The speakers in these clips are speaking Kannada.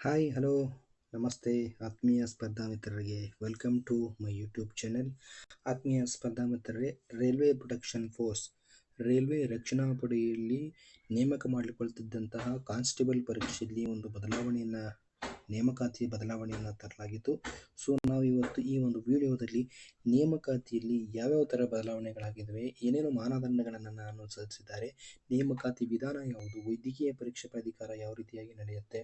ಹಾಯ್ ಹಲೋ ನಮಸ್ತೆ. ಆತ್ಮೀಯ ಸ್ಪರ್ಧಾ ಮಿತ್ರರಿಗೆ welcome to my YouTube channel ಆತ್ಮೀಯ ಸ್ಪರ್ಧಾ ಮಿತ್ರರೇ ರೈಲ್ವೆ ಪ್ರೊಟೆಕ್ಷನ್ ಫೋರ್ಸ್ ರೈಲ್ವೆ ರಕ್ಷಣಾ ಪಡೆಯಲ್ಲಿ ನೇಮಕ ಮಾಡಿಕೊಳ್ತಿದ್ದಂತಹ ಕಾನ್ಸ್ಟೇಬಲ್ ಪರೀಕ್ಷೆಯಲ್ಲಿ ಒಂದು ಬದಲಾವಣೆಯನ್ನು ನೇಮಕಾತಿ ಬದಲಾವಣೆಯನ್ನು ತರಲಾಗಿತ್ತು. ಸೊ ನಾವು ಇವತ್ತು ಈ ಒಂದು ವಿಡಿಯೋದಲ್ಲಿ ನೇಮಕಾತಿಯಲ್ಲಿ ಯಾವ್ಯಾವ ಥರ ಬದಲಾವಣೆಗಳಾಗಿದ್ದಾವೆ ಏನೇನು ಮಾನದಂಡಗಳನ್ನು ಅನುಸರಿಸಿದ್ದಾರೆ, ನೇಮಕಾತಿ ವಿಧಾನ ಯಾವುದು, ವೈದ್ಯಕೀಯ ಪರೀಕ್ಷೆ ಪ್ರಾಧಿಕಾರ ಯಾವ ರೀತಿಯಾಗಿ ನಡೆಯುತ್ತೆ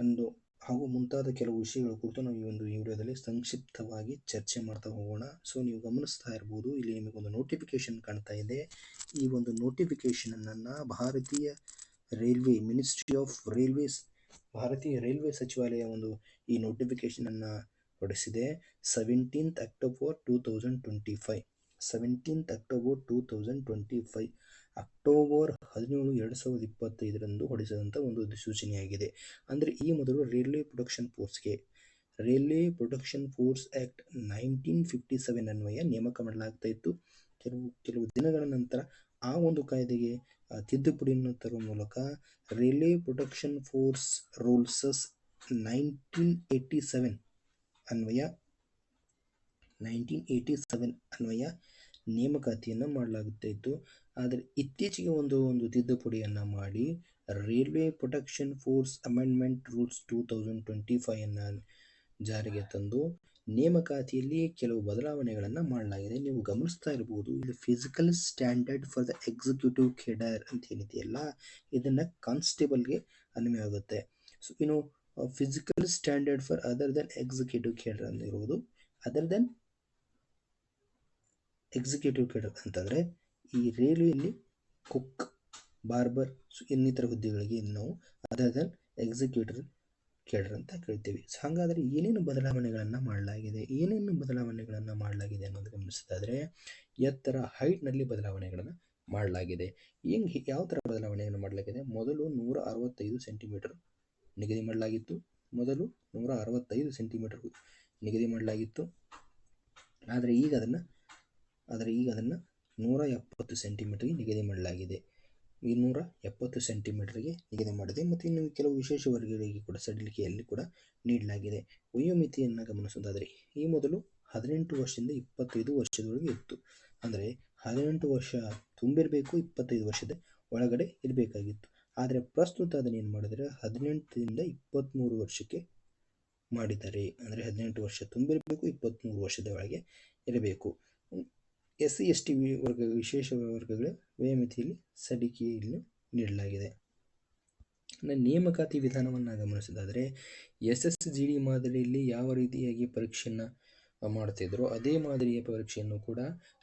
ಅಂದು ಹಾಗೂ ಮುಂತಾದ ಕೆಲವು ವಿಷಯಗಳ ಕುರಿತು ನಾವು ಈ ಒಂದು ವಿಡಿಯೋದಲ್ಲಿ ಸಂಕ್ಷಿಪ್ತವಾಗಿ ಚರ್ಚೆ ಮಾಡ್ತಾ ಹೋಗೋಣ. ಸೊ ನೀವು ಗಮನಿಸ್ತಾ ಇರ್ಬೋದು, ಇಲ್ಲಿ ನಿಮಗೊಂದು ನೋಟಿಫಿಕೇಶನ್ ಕಾಣ್ತಾ ಇದೆ. ಈ ಒಂದು ನೋಟಿಫಿಕೇಶನ್ ಅನ್ನ ಭಾರತೀಯ ರೈಲ್ವೆ ಮಿನಿಸ್ಟ್ರಿ ಆಫ್ ರೈಲ್ವೇಸ್ ಭಾರತೀಯ ರೈಲ್ವೆ ಸಚಿವಾಲಯ ಒಂದು ಈ ನೋಟಿಫಿಕೇಶನನ್ನು ಹೊರಡಿಸಿದೆ. Seventeenth October two thousand twenty five seventeenth October two thousand twenty five October ಹದಿನೇಳು, ಎರಡು ಸಾವಿರದ ಇಪ್ಪತ್ತೈದರಂದು ಹೊರಡಿಸಿದಂಥ ಒಂದು ಅಧಿಸೂಚನೆಯಾಗಿದೆ ಅಂದರೆ ಈ ಮೊದಲು railway production ಫೋರ್ಸ್ಗೆ railway protection force act nineteen fifty seven ಅನ್ವಯ ನೇಮಕ ಮಾಡಲಾಗ್ತಾ ಇತ್ತು. ಕೆಲವು ಕೆಲವು ದಿನಗಳ ನಂತರ ಆ ಒಂದು ಕಾಯ್ದೆಗೆ ತಿದ್ದುಪಡಿಯನ್ನು ತರುವ ಮೂಲಕ railway protection force rules nineteen eighty seven ಅನ್ವಯ ನೈನ್ಟೀನ್ ಏಯ್ಟಿ ಸೆವೆನ್ ಅನ್ವಯ ನೇಮಕಾತಿಯನ್ನು ಮಾಡಲಾಗುತ್ತಾ ಇತ್ತು ಆದರೆ ಇತ್ತೀಚೆಗೆ ಒಂದು ಒಂದು ತಿದ್ದುಪಡಿಯನ್ನು ಮಾಡಿ railway protection force amendment rules two thousand twenty ಫೈವನ್ನು ಜಾರಿಗೆ ತಂದು ನೇಮಕಾತಿಯಲ್ಲಿ ಕೆಲವು ಬದಲಾವಣೆಗಳನ್ನು ಮಾಡಲಾಗಿದೆ. ನೀವು ಗಮನಿಸ್ತಾ ಇರ್ಬೋದು, ಇದು physical standard for the executive cadre ಅಂತ ಏನಿದೆಯಲ್ಲ, ಇದನ್ನು ಕಾನ್ಸ್ಟೇಬಲ್ಗೆ ಅನ್ವಯ ಆಗುತ್ತೆ ಸೊ ಇನ್ನು physical standard for other than executive cadre ಅಂತ ಇರುವುದು ಅದರ್ ದೆನ್ ಎಕ್ಸಿಕ್ಯೂಟಿವ್ ಕೇಡರ್ ಅಂತಂದರೆ, ಈ ರೈಲ್ವೆಯಲ್ಲಿ ಕುಕ್ ಬಾರ್ಬರ್ ಸೊ ಇನ್ನಿತರ ಹುದ್ದೆಗಳಿಗೆ ನಾವು ಅದರ್ ದನ್ ಎಕ್ಸಿಕ್ಯೂಟಿವ್ ಕೇಡರ್ ಅಂತ ಕೇಳ್ತೀವಿ. ಸೊ ಹಾಗಾದರೆ ಏನೇನು ಬದಲಾವಣೆಗಳನ್ನು ಮಾಡಲಾಗಿದೆ, ಏನೇನು ಬದಲಾವಣೆಗಳನ್ನು ಮಾಡಲಾಗಿದೆ ಅನ್ನೋದು ಗಮನಿಸೋದಾದರೆ, ಎತ್ತರ ಹೈಟ್ನಲ್ಲಿ ಬದಲಾವಣೆಗಳನ್ನು ಮಾಡಲಾಗಿದೆ. ಹೆಂಗೆ ಯಾವ ಥರ ಬದಲಾವಣೆಯನ್ನು ಮಾಡಲಾಗಿದೆ? ಮೊದಲು ನೂರ ಅರವತ್ತೈದು ಸೆಂಟಿಮೀಟರ್ ನಿಗದಿ ಮಾಡಲಾಗಿತ್ತು. ಮೊದಲು ನೂರ ಅರವತ್ತೈದು ಸೆಂಟಿಮೀಟರ್ ನಿಗದಿ ಮಾಡಲಾಗಿತ್ತು. ಆದರೆ ಈಗ ಅದನ್ನು ಆದರೆ ಈಗ ಅದನ್ನು ನೂರ ಎಪ್ಪತ್ತು ಸೆಂಟಿಮೀಟ್ರಿಗೆ ನಿಗದಿ ಮಾಡಲಾಗಿದೆ. ಈ ನೂರ ಎಪ್ಪತ್ತು ಸೆಂಟಿಮೀಟ್ರಿಗೆ ನಿಗದಿ ಮಾಡಿದೆ ಮತ್ತು ಇನ್ನು ಕೆಲವು ವಿಶೇಷ ವರ್ಗಗಳಿಗೆ ಕೂಡ ಸಡಿಲಿಕೆಯಲ್ಲಿ ಕೂಡ ನೀಡಲಾಗಿದೆ. ವಯೋಮಿತಿಯನ್ನು ಗಮನಿಸೋದಾದರೆ ಈ ಮೊದಲು ಹದಿನೆಂಟು ವರ್ಷದಿಂದ ಇಪ್ಪತ್ತೈದು ವರ್ಷದವರೆಗೆ ಇತ್ತು. ಅಂದರೆ ಹದಿನೆಂಟು ವರ್ಷ ತುಂಬಿರಬೇಕು, ಇಪ್ಪತ್ತೈದು ವರ್ಷದ ಒಳಗಡೆ ಇರಬೇಕಾಗಿತ್ತು. ಆದರೆ ಪ್ರಸ್ತುತ ಅದನ್ನು ಏನು ಮಾಡಿದರೆ, ಹದಿನೆಂಟರಿಂದ ಇಪ್ಪತ್ತ್ಮೂರು ವರ್ಷಕ್ಕೆ ಮಾಡಿದ್ದಾರೆ. ಅಂದರೆ ಹದಿನೆಂಟು ವರ್ಷ ತುಂಬಿರಬೇಕು ಇಪ್ಪತ್ತ್ಮೂರು ವರ್ಷದ ಒಳಗೆ ಇರಬೇಕು. ಎಸ್ ಸಿ ಎಸ್ ಟಿ ವರ್ಗ, ವಿಶೇಷ ವರ್ಗಗಳ ವಯಮಿತಿಯಲ್ಲಿ ಸಡಿಕೆಯಲ್ಲಿ ನೀಡಲಾಗಿದೆ. ನೇಮಕಾತಿ ವಿಧಾನವನ್ನು ಗಮನಿಸೋದಾದರೆ, ಎಸ್ ಎಸ್ ಜಿ ಡಿ ಮಾದರಿಯಲ್ಲಿ ಯಾವ ರೀತಿಯಾಗಿ ಪರೀಕ್ಷೆಯನ್ನು ಮಾಡ್ತಿದ್ರು, ಅದೇ ಮಾದರಿಯ ಪರೀಕ್ಷೆಯನ್ನು ಕೂಡ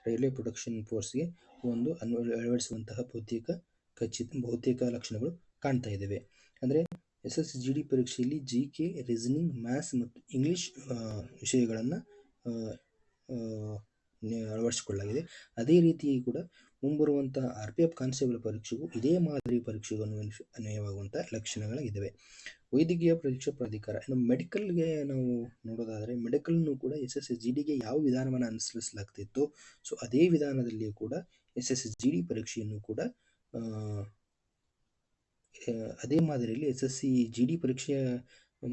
ರೈಲ್ವೆ ಪ್ರೊಟೆಕ್ಷನ್ ಫೋರ್ಸ್ಗೆ ಒಂದು ಅನ್ವ, ಅಳವಡಿಸುವಂತಹ ಬಹುತೇಕ ಖಚಿತ ಬಹುತೇಕ ಲಕ್ಷಣಗಳು ಕಾಣ್ತಾ ಇದ್ದಾವೆ ಅಂದರೆ, ಎಸ್ ಎಸ್ ಜಿ ಡಿ ಪರೀಕ್ಷೆಯಲ್ಲಿ ಜಿ ಕೆ, ರೀಸನಿಂಗ್, ಮ್ಯಾಥ್ಸ್ ಮತ್ತು ಇಂಗ್ಲೀಷ್ ವಿಷಯಗಳನ್ನು ಅಳವಡಿಸಿಕೊಳ್ಳಲಾಗಿದೆ. ಅದೇ ರೀತಿ ಕೂಡ ಮುಂಬರುವಂತಹ ಆರ್ ಪಿ ಎಫ್ ಕಾನ್ಸ್ಟೇಬಲ್ ಪರೀಕ್ಷೆಗೂ ಇದೇ ಮಾದರಿ ಪರೀಕ್ಷೆಗೂ ಅನ್ವಯವಾಗುವಂಥ ಲಕ್ಷಣಗಳಾಗಿದ್ದಾವೆ. ವೈದ್ಯಕೀಯ ಪರೀಕ್ಷಾ ಪ್ರಾಧಿಕಾರ, ಇನ್ನು ಮೆಡಿಕಲ್ಗೆ ನಾವು ನೋಡೋದಾದರೆ ಮೆಡಿಕಲ್ನು ಕೂಡ ಎಸ್ ಎಸ್ ಎಸ್ ಜಿ ಡಿಗೆ ಯಾವ ವಿಧಾನವನ್ನು ಅನುಸರಿಸಲಾಗ್ತಿತ್ತು, ಸೊ ಅದೇ ವಿಧಾನದಲ್ಲಿ ಕೂಡ S S S G D ಪರೀಕ್ಷೆಯನ್ನು ಕೂಡ ಅದೇ ಮಾದರಿಯಲ್ಲಿ S S C G D ಪರೀಕ್ಷೆಯ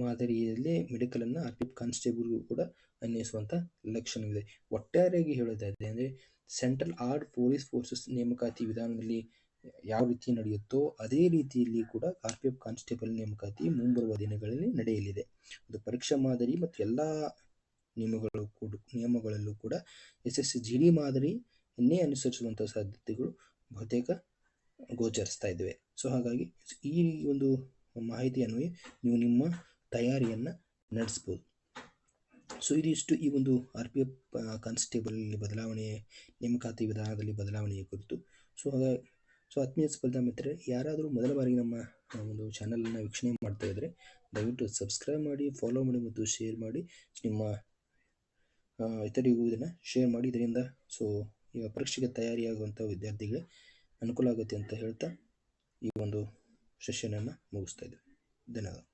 ಮಾದರಿಯಲ್ಲಿ ಮೆಡಿಕಲನ್ನು ಆರ್ ಪಿ ಎಫ್ ಕಾನ್ಸ್ಟೇಬಲ್ಗೂ ಕೂಡ ಅನ್ವಯಿಸುವಂಥ ಲಕ್ಷಣವಿದೆ. ಒಟ್ಟಾರೆಯಾಗಿ ಹೇಳೋದಾದರೆ ಅಂದರೆ ಸೆಂಟ್ರಲ್ ಆರ್ಡ್ ಪೊಲೀಸ್ ಫೋರ್ಸಸ್ ನೇಮಕಾತಿ ವಿಧಾನದಲ್ಲಿ ಯಾವ ರೀತಿ ನಡೆಯುತ್ತೋ ಅದೇ ರೀತಿಯಲ್ಲಿ ಕೂಡ ಆರ್ ಪಿ ಎಫ್ ಕಾನ್ಸ್ಟೇಬಲ್ ನೇಮಕಾತಿ ಮುಂಬರುವ ದಿನಗಳಲ್ಲಿ ನಡೆಯಲಿದೆ. ಅದು ಪರೀಕ್ಷಾ ಮಾದರಿ ಮತ್ತು ಎಲ್ಲ ನಿಯಮಗಳು ಕೂಡ, ನಿಯಮಗಳಲ್ಲೂ ಕೂಡ ಎಸ್ ಎಸ್ ಜಿ ಡಿ ಮಾದರಿಯನ್ನೇ ಅನುಸರಿಸುವಂಥ ಸಾಧ್ಯತೆಗಳು ಬಹುತೇಕ ಗೋಚರಿಸ್ತಾ ಇದ್ದಾವೆ. ಸೊ ಹಾಗಾಗಿ ಈ ಒಂದು ಮಾಹಿತಿಯನ್ನು ನೀವು ನಿಮ್ಮ ತಯಾರಿಯನ್ನು ನಡೆಸ್ಬೋದು. ಸೊ ಇದಿಷ್ಟು ಈ ಒಂದು ಆರ್ ಪಿ ಎಫ್ ಕಾನ್ಸ್ಟೇಬಲ್ ಬದಲಾವಣೆ ನೇಮಕಾತಿ ವಿಧಾನದಲ್ಲಿ ಬದಲಾವಣೆಯ ಕುರಿತು. ಸೊ ಹಾಗಾಗಿ ಸೊ ಆತ್ಮೀಯ ಸ್ಪರ್ಧಾ ಮಿತ್ರರೆ, ಯಾರಾದರೂ ಮೊದಲ ಬಾರಿಗೆ ನಮ್ಮ ಒಂದು ಚಾನಲನ್ನು ವೀಕ್ಷಣೆ ಮಾಡ್ತಾ ಇದ್ದರೆ ದಯವಿಟ್ಟು ಸಬ್ಸ್ಕ್ರೈಬ್ ಮಾಡಿ ಫಾಲೋ ಮಾಡಿ ಮತ್ತು ಶೇರ್ ಮಾಡಿ. ನಿಮ್ಮ ಇತರಿಗೂ ಇದನ್ನು ಶೇರ್ ಮಾಡಿ. ಇದರಿಂದ ಸೊ ಈಗ ಪರೀಕ್ಷೆಗೆ ತಯಾರಿಯಾಗುವಂಥ ವಿದ್ಯಾರ್ಥಿಗಳಿಗೆ ಅನುಕೂಲ ಆಗುತ್ತೆ ಅಂತ ಹೇಳ್ತಾ ಈ ಒಂದು ಸೆಷನನ್ನು ಮುಗಿಸ್ತಾ ಇದ್ದೇವೆ ಧನ್ಯವಾದ